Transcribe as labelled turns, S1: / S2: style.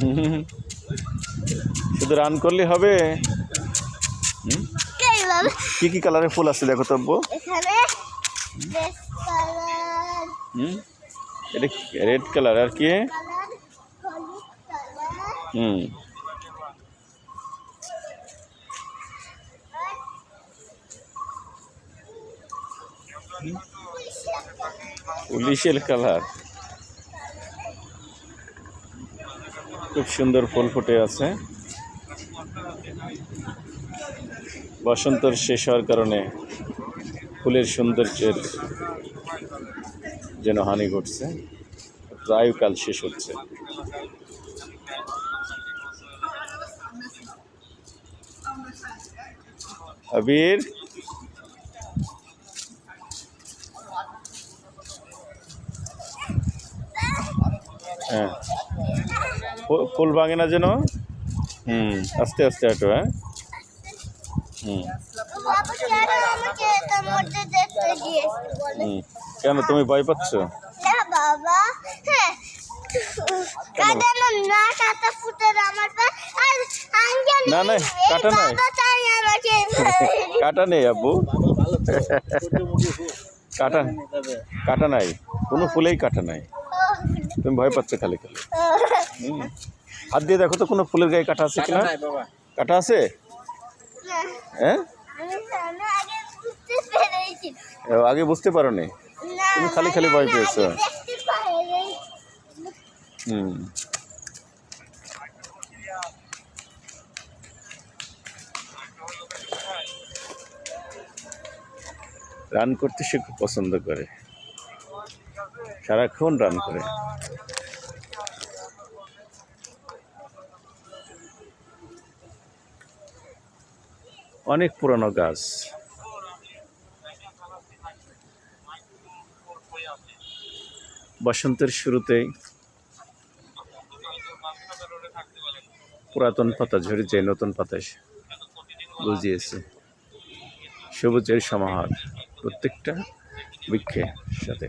S1: হুম। শুধু রান করলে হবে? কি কি কালারের ফুল আছে দেখো তব্য এটা রেড কালার আর কি? হুম। পুলিশের কালার খুব সুন্দর ফুল ফুটে আছে। বসন্তর শেষ হওয়ার কারণে ফুলের সৌন্দর্যের যেন হানি ঘটছে প্রায় কাল শেষ হচ্ছে। আবির। হ্যাঁ। ফুল ভাঙে না যেন? হুম। আস্তে আস্তে হাঁটো হ্যাঁ? হুম।
S2: কেন
S1: তুমি ভয় পাচ্ছ?
S2: না বাবা হ্যাঁ। না
S1: না, না, কাটা নাই। কাটা নেই আব্বু। কাটা কাটা নাই। কোনো ফুলেই কাটা নাই। তুমি ভয় পাচ্ছ খালি খালি। হাত দিয়ে দেখো তো কোনো ফুলের গায়ে কাটা আছে কিনা? কাটা আছে? হ্যাঁ?
S2: আগে বুঝতে
S1: পারো নি তুমি খালি খালি ভয় পেয়েছ। হুম। রান করতে সে খুব পছন্দ করে। সারাক্ষণ রান করে। অনেক পুরানো গাছ। বসন্তের শুরুতেই পুরাতন পাতা ঝরে যায়, নতুন পাতা বুঝিয়েছে সবুজের সমাহার প্রত্যেকটা বৃক্ষের সাথে।